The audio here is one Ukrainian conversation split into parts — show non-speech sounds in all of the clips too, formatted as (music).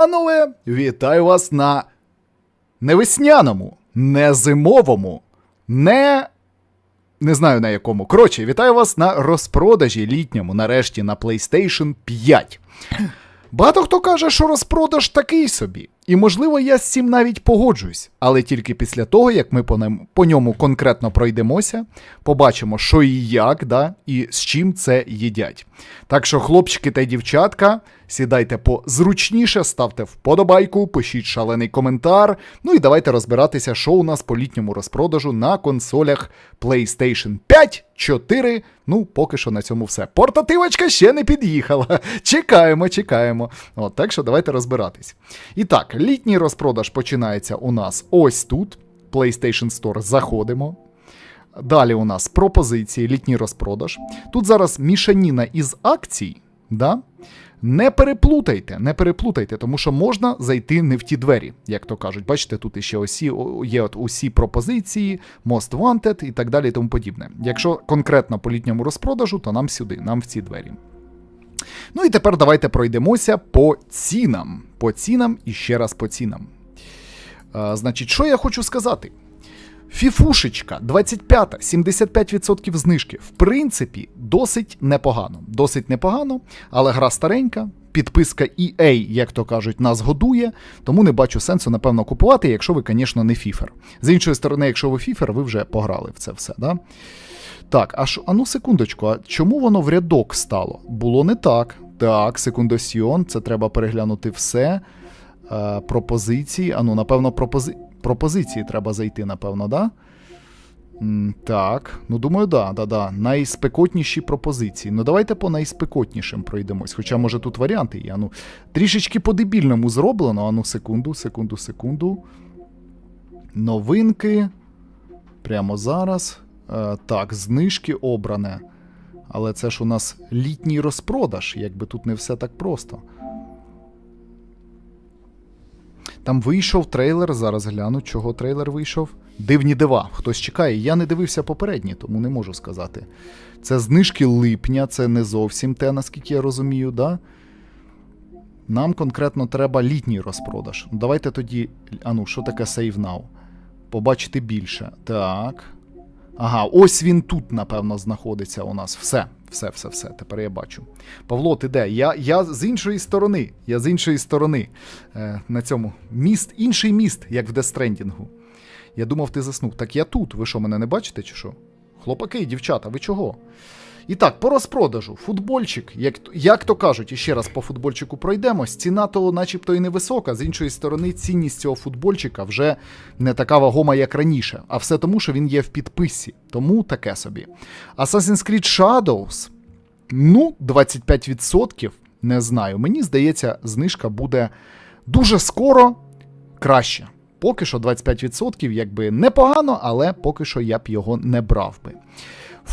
Панове, вітаю вас на не весняному, не зимовому, не. Не знаю на якому. Коротше, вітаю вас на розпродажі літньому, нарешті, на PlayStation 5. Багато хто каже, що розпродаж такий собі. І можливо, я з цим навіть погоджуюсь, але тільки після того, як ми по, нем- по ньому конкретно пройдемося, побачимо, що і як, да, і з чим це їдять. Так що, хлопчики та дівчатка, сідайте позручніше, ставте вподобайку, пишіть шалений коментар. Ну і давайте розбиратися, що у нас по літньому розпродажу на консолях PlayStation 5, 4. Ну, поки що на цьому все. Портативочка ще не під'їхала. (laughs) Чекаємо, чекаємо. От, так що давайте розбиратись. І так, літній розпродаж починається у нас ось тут. PlayStation Store заходимо. Далі у нас пропозиції, літній розпродаж. Тут зараз мішаніна із акцій. Да? Не переплутайте, не переплутайте, тому що можна зайти не в ті двері, як то кажуть. Бачите, тут іще усі, є от усі пропозиції, Most Wanted і так далі і тому подібне. Якщо конкретно по літньому розпродажу, то нам сюди, нам в ці двері. Ну і тепер давайте пройдемося по цінам. По цінам і ще раз по цінам. А, значить, що я хочу сказати? Фіфушечка 25, 75% знижки. В принципі, досить непогано. Досить непогано, але гра старенька. Підписка EA, як то кажуть, нас годує, тому не бачу сенсу, напевно, купувати, якщо ви, звісно, не фіфер. З іншої сторони, якщо ви фіфер, ви вже пограли в це все, да? Так, а що, а ну секундочку, а чому воно в рядок стало? Було не так. Так, секундосьйон, це треба переглянути все. Е, пропозиції. А ну, напевно, пропози... пропозиції треба зайти, напевно, да? Так, ну думаю, да, да, да. Найспекотніші пропозиції. Ну, давайте по найспекотнішим пройдемось. Хоча, може, тут варіанти є. А Ну, трішечки по-дебільному зроблено. А ну, секунду, секунду, секунду. Новинки. Прямо зараз. Е, так, знижки обране. Але це ж у нас літній розпродаж, якби тут не все так просто. Там вийшов трейлер, зараз гляну, чого трейлер вийшов. Дивні дива. Хтось чекає. Я не дивився попередні, тому не можу сказати. Це знижки липня, це не зовсім те, наскільки я розумію, да? Нам конкретно треба літній розпродаж. Давайте тоді. А ну, що таке Save Now? Побачити більше. Так. Ага, ось він тут, напевно, знаходиться у нас. Все, все, все, все. Тепер я бачу. Павло, ти де? Я, я з іншої сторони. Я з іншої сторони. Е, на цьому. Міст, інший міст, як в Дестрендінгу. Я думав, ти заснув. Так я тут. Ви що, мене не бачите, чи що? Хлопаки, дівчата, ви чого? І так, по розпродажу, футбольчик, як, як то кажуть, і ще раз по футбольчику пройдемось. Ціна то начебто і невисока. З іншої сторони, цінність цього футбольчика вже не така вагома, як раніше. А все тому, що він є в підписці. Тому таке собі. Assassin's Creed Shadows, ну, 25%, не знаю. Мені здається, знижка буде дуже скоро краще. Поки що 25%, якби непогано, але поки що я б його не брав би.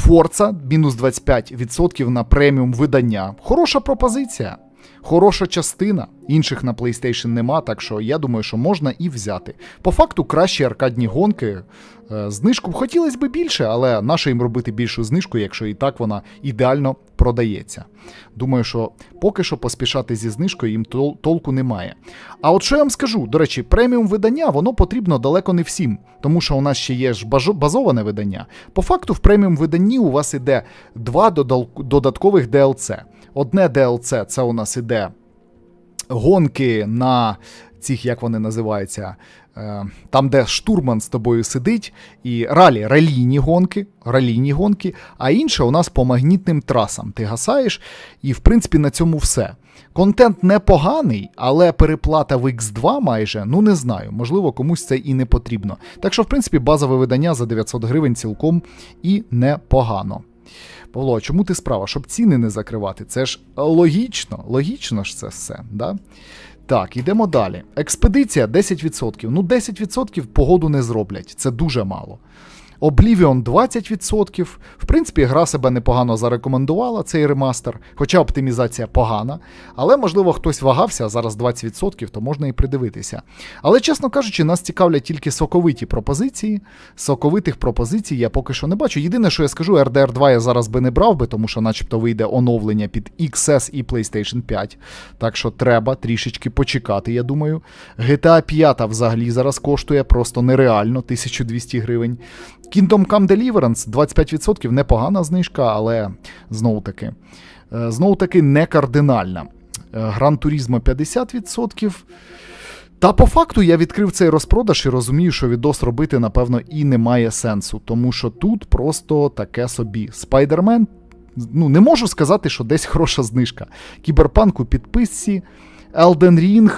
Forza мінус 25% на преміум видання. Хороша пропозиція, хороша частина. Інших на PlayStation нема, так що я думаю, що можна і взяти. По факту кращі аркадні гонки. Е, Знижку хотілося б більше, але нащо їм робити більшу знижку, якщо і так вона ідеально продається. Думаю, що поки що поспішати зі знижкою їм тол- толку немає. А от що я вам скажу, до речі, преміум видання воно потрібно далеко не всім, тому що у нас ще є ж базоване видання. По факту, в преміум виданні у вас іде два додаткових DLC. Одне DLC це у нас іде гонки на цих, як вони називаються, е, там, де штурман з тобою сидить, і ралі, ралійні гонки, ралійні гонки, а інше у нас по магнітним трасам. Ти гасаєш, і в принципі на цьому все. Контент непоганий, але переплата в X2 майже, ну не знаю, можливо, комусь це і не потрібно. Так що, в принципі, базове видання за 900 гривень цілком і непогано. Павло, а чому ти справа? Щоб ціни не закривати. Це ж логічно, логічно ж це все. Да? Так, йдемо далі. Експедиція 10%. Ну, 10% погоду не зроблять, це дуже мало. Oblivion 20%. В принципі, гра себе непогано зарекомендувала, цей ремастер, хоча оптимізація погана. Але, можливо, хтось вагався, зараз 20%, то можна і придивитися. Але, чесно кажучи, нас цікавлять тільки соковиті пропозиції. Соковитих пропозицій я поки що не бачу. Єдине, що я скажу, RDR 2 я зараз би не брав би, тому що, начебто, вийде оновлення під XS і PlayStation 5. Так що треба трішечки почекати, я думаю. GTA 5 взагалі зараз коштує просто нереально 1200 гривень. Kingdom Come Deliverance 25% непогана знижка, але знову таки, е, знову таки не кардинальна. Гран Turismo 50%. Та по факту я відкрив цей розпродаж і розумію, що відос робити, напевно, і немає сенсу, тому що тут просто таке собі. Спайдермен, ну не можу сказати, що десь хороша знижка. Кіберпанк у підписці, Elden Ring,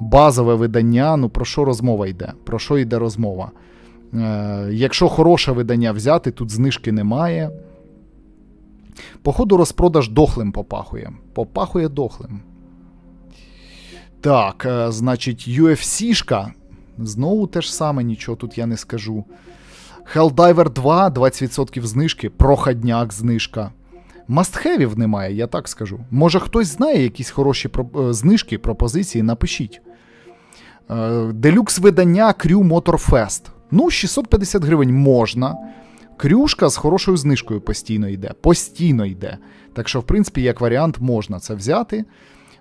базове видання. Ну про що розмова йде? Про що йде розмова? Е, якщо хороше видання взяти, тут знижки немає. Походу, розпродаж дохлим попахує. Попахує дохлим. Так, е, значить, UFC-шка. Знову те ж саме, нічого тут я не скажу. Helldiver 2, 20% знижки, проходняк знижка. Мастхевів немає, я так скажу. Може хтось знає якісь хороші е, знижки, пропозиції, напишіть. Делюкс видання Crew Motorfest. Ну, 650 гривень можна. Крюшка з хорошою знижкою постійно йде. Постійно йде. Так що, в принципі, як варіант, можна це взяти.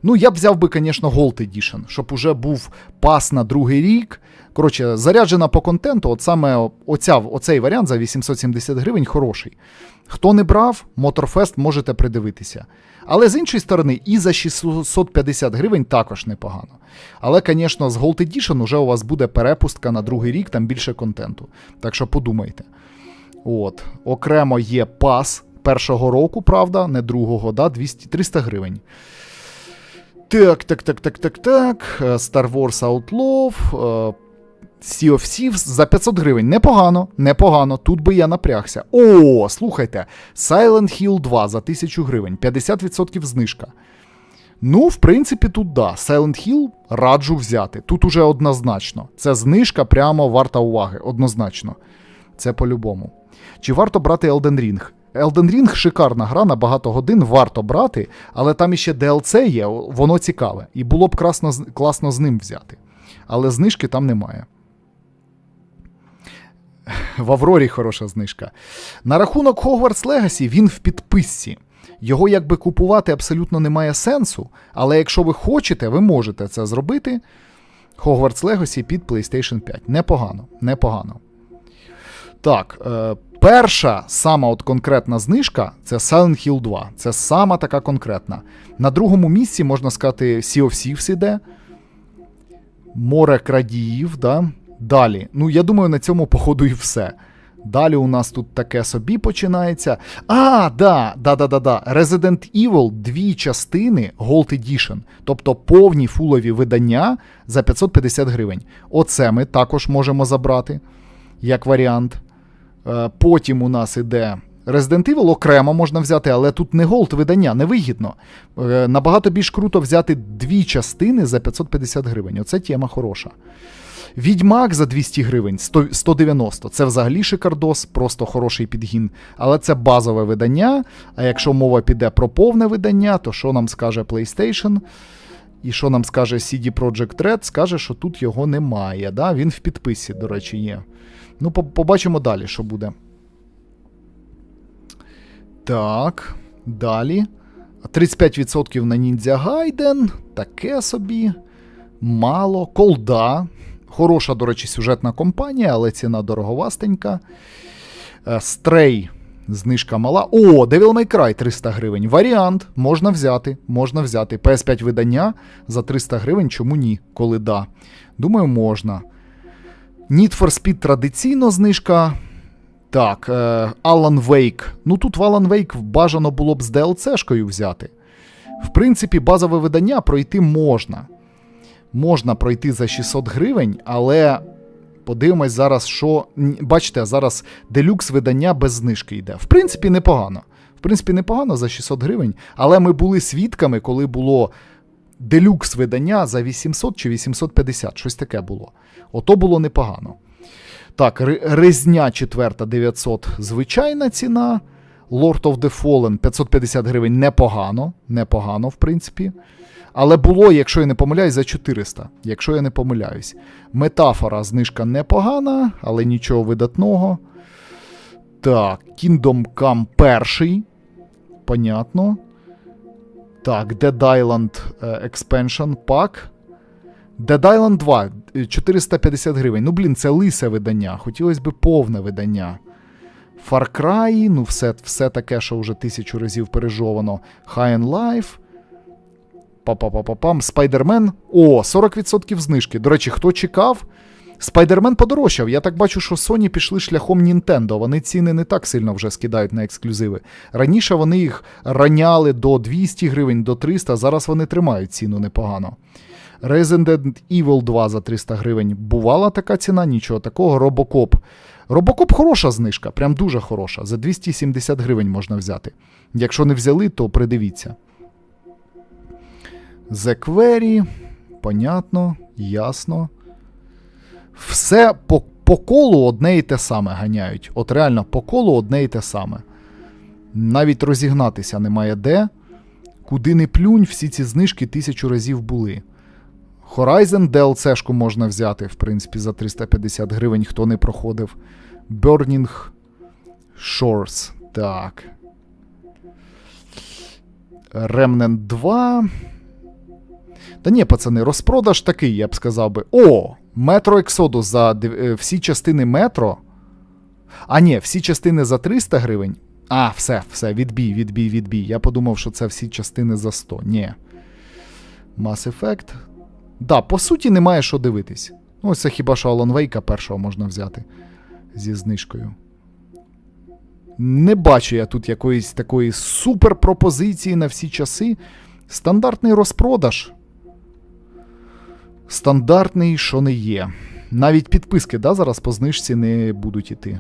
Ну, я б взяв би, звісно, Gold Edition, щоб уже був пас на другий рік. Коротше, заряджена по контенту, от саме оця, оцей варіант за 870 гривень хороший. Хто не брав, Motorfest можете придивитися. Але з іншої сторони, і за 650 гривень також непогано. Але, звісно, з Gold Edition уже у вас буде перепустка на другий рік, там більше контенту. Так що подумайте. От, окремо є пас першого року, правда, не другого, да, 200, 300 гривень. Так, так, так, так, так, так. е, Star Wars Outlaw. е, Sea of Thieves за 500 гривень. Непогано, непогано. Тут би я напрягся. О, слухайте. Silent Hill 2 за 1000 гривень. 50% знижка. Ну, в принципі, тут да. Silent Hill раджу взяти. Тут уже однозначно. Це знижка прямо варта уваги. Однозначно. Це по-любому. Чи варто брати Elden Ring? Elden Ring шикарна гра на багато годин, варто брати, але там іще DLC є, воно цікаве. І було б красно, класно з ним взяти. Але знижки там немає. В Аврорі хороша знижка. На рахунок Hogwarts Legacy він в підписці. Його якби купувати абсолютно немає сенсу, але якщо ви хочете, ви можете це зробити. Hogwarts Legacy під PlayStation 5. Непогано, непогано. Так, е, перша сама от конкретна знижка це Silent Hill 2. Це сама така конкретна. На другому місці, можна сказати, Sea of Thieves іде. Море крадіїв, да? Далі. Ну, я думаю, на цьому, походу, і все. Далі у нас тут таке собі починається. А, да, да, да, да, да. Resident Evil дві частини Gold Edition, тобто повні фулові видання за 550 гривень. Оце ми також можемо забрати як варіант. Е, Потім у нас іде Resident Evil окремо можна взяти, але тут не голд видання, невигідно. Е, Набагато більш круто взяти дві частини за 550 гривень. Оце тема хороша. Відьмак за 200 гривень, 100, 190. Це взагалі шикардос, просто хороший підгін. Але це базове видання. А якщо мова піде про повне видання, то що нам скаже PlayStation? І що нам скаже CD Projekt Red? Скаже, що тут його немає. Да? Він в підписі, до речі, є. Ну, побачимо далі, що буде. Так, далі. 35% на Ninja Gaiden. Таке собі. Мало. Колда. Хороша, до речі, сюжетна компанія, але ціна дороговастенька. Е, Stray. Знижка мала. О, Devil May Cry 300 гривень. Варіант. Можна взяти. Можна взяти. PS5 видання за 300 гривень. Чому ні? Коли да. Думаю, можна. Need for Speed традиційно знижка. Так, е, Alan Wake. Ну тут в Alan Wake бажано було б з DLC-шкою взяти. В принципі, базове видання пройти можна. Можна пройти за 600 гривень, але подивимось зараз, що. Бачите, зараз делюкс видання без знижки йде. В принципі, непогано. В принципі, непогано за 600 гривень, але ми були свідками, коли було делюкс видання за 800 чи 850, щось таке було. Ото було непогано. Так, резня четверта 900 звичайна ціна. Lord of the Fallen 550 гривень непогано. Непогано, в принципі. Але було, якщо я не помиляюсь, за 400. Якщо я не помиляюсь. Метафора знижка непогана, але нічого видатного. Так, Kingdom Come перший. Понятно. Так, Dead Island е, Expansion Pack. Dead Island 2 е, 450 гривень. Ну, блін, це лисе видання. Хотілося б повне видання. Far Cry, ну, все, все таке, що вже тисячу разів пережовано. High and Life. Па-па-па-па-пам. Spider-Man. О, 40% знижки. До речі, хто чекав? Spider-Man подорожчав. Я так бачу, що Sony пішли шляхом Nintendo. Вони ціни не так сильно вже скидають на ексклюзиви. Раніше вони їх раняли до 200 гривень, до 300, зараз вони тримають ціну непогано. Resident Evil 2 за 300 гривень. Бувала така ціна, нічого такого. Робокоп. Робокоп хороша знижка, прям дуже хороша. За 270 гривень можна взяти. Якщо не взяли, то придивіться. The Query, понятно, ясно. Все по, по колу одне і те саме ганяють. От реально по колу одне і те саме. Навіть розігнатися немає де. Куди не плюнь, всі ці знижки тисячу разів були. Horizon DLC-шку можна взяти, в принципі, за 350 гривень, хто не проходив. Burning Shores. Так. Remnant 2. Та ні, пацани, розпродаж такий, я б сказав би. О! Metro Exodus за е, всі частини метро. А ні, всі частини за 300 гривень. А, все, все, відбій, відбій, відбій. Я подумав, що це всі частини за 100. Ні. Mass Effect. Да, по суті, немає що дивитись. Ну, це хіба що Wake першого можна взяти зі знижкою. Не бачу я тут якоїсь такої суперпропозиції на всі часи. Стандартний розпродаж. Стандартний, що не є. Навіть підписки, да, зараз по знижці не будуть іти.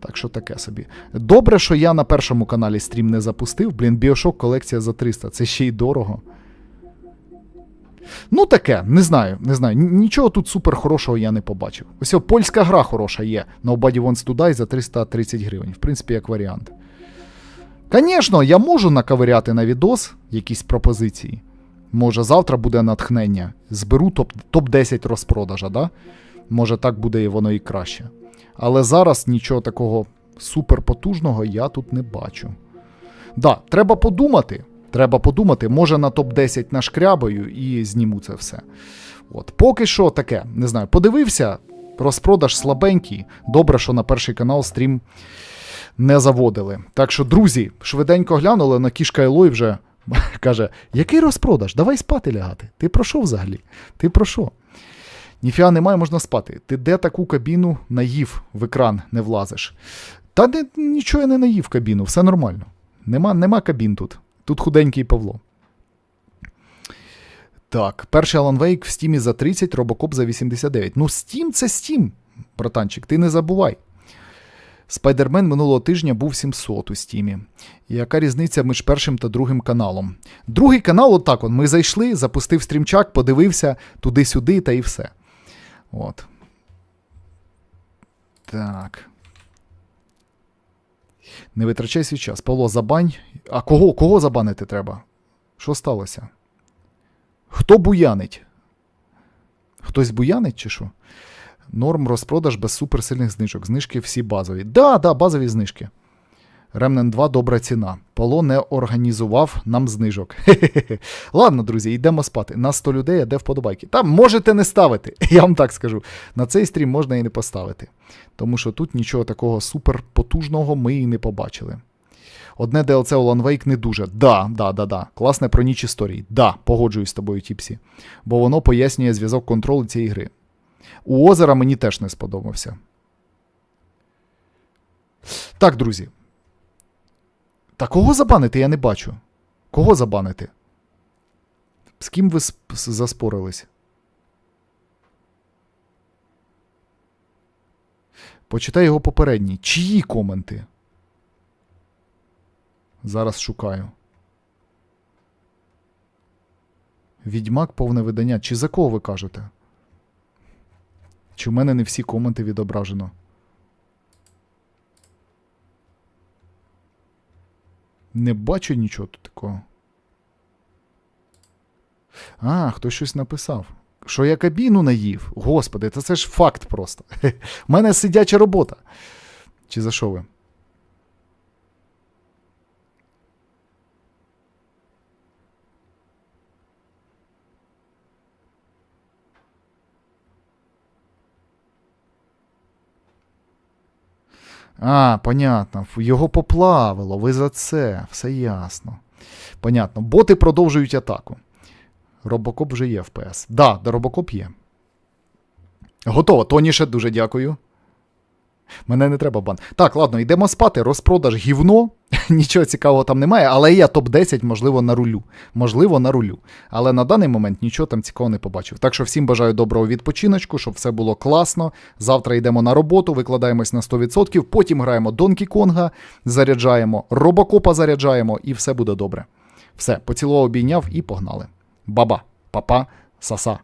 Так що таке собі. Добре, що я на першому каналі стрім не запустив. Блін, Bioshock колекція за 300. Це ще й дорого. Ну, таке, не знаю, не знаю. Нічого тут супер хорошого я не побачив. Ось о, польська гра хороша є. Nobody Wants to Die за 330 гривень. В принципі, як варіант. Звісно, я можу наковиряти на відос якісь пропозиції. Може, завтра буде натхнення. Зберу топ- топ-10 розпродажа, да? Може, так буде і воно і краще. Але зараз нічого такого суперпотужного я тут не бачу. Да, треба подумати. Треба подумати, може на топ-10 нашкрябаю і зніму це все. От, поки що таке, не знаю, подивився, розпродаж слабенький. Добре, що на перший канал стрім не заводили. Так що, друзі, швиденько глянули на кішка Елой вже (laughs) каже: який розпродаж? Давай спати лягати. Ти про що взагалі? Ти про що? Ніфіга немає, можна спати. Ти де таку кабіну наїв в екран не влазиш? Та не, нічого я не наїв кабіну, все нормально. Нема, нема кабін тут. Тут худенький Павло. Так, перший Alan Wake в Стімі за 30, Робокоп за 89. Ну, Steam це Steam, братанчик, ти не забувай. Спайдермен минулого тижня був 700 у Стімі. Яка різниця між першим та другим каналом? Другий канал, отак, он, ми зайшли, запустив стрімчак, подивився туди-сюди та і все. От. Так. Не витрачай свій час. Павло, забань. А кого, кого забанити треба? Що сталося? Хто буянить? Хтось буянить чи що? Норм розпродаж без суперсильних знижок. Знижки всі базові. Да, да, базові знижки. Ремнен 2 добра ціна. Пало не організував нам знижок. Хе-хе-хе. (laughs) Ладно, друзі, йдемо спати. На 100 людей, а де вподобайки. Там можете не ставити. (laughs) Я вам так скажу. На цей стрім можна і не поставити. Тому що тут нічого такого суперпотужного ми і не побачили. Одне DLC Alan Wake не дуже. Да, да, да, да. Класне про ніч історії. Да, погоджуюсь з тобою, Тіпсі. Бо воно пояснює зв'язок контролю цієї гри. У озера мені теж не сподобався. Так, друзі. Та кого забанити, я не бачу. Кого забанити? З ким ви заспорились? Почитай його попередній. Чиї коменти? Зараз шукаю. Відьмак повне видання. Чи за кого ви кажете? Чи в мене не всі коменти відображено? Не бачу нічого тут такого. А, хтось щось написав. Що я кабіну наїв? Господи, та це ж факт просто. (laughs) У мене сидяча робота. Чи за що ви? А, понятно. Його поплавило. Ви за це. Все ясно. Понятно. Боти продовжують атаку. Робокоп вже є в ПС. Да, да, робокоп є. Готово. Тоніше, дуже дякую. Мене не треба бан. Так, ладно, йдемо спати. Розпродаж гівно. (laughs) Нічого цікавого там немає, але я топ-10, можливо, на рулю. Можливо, на рулю. Але на даний момент нічого там цікавого не побачив. Так що всім бажаю доброго відпочиночку, щоб все було класно. Завтра йдемо на роботу, викладаємось на 100%, потім граємо Донкі Конга, заряджаємо, робокопа заряджаємо, і все буде добре. Все, поцілував, обійняв і погнали. Баба, папа, саса.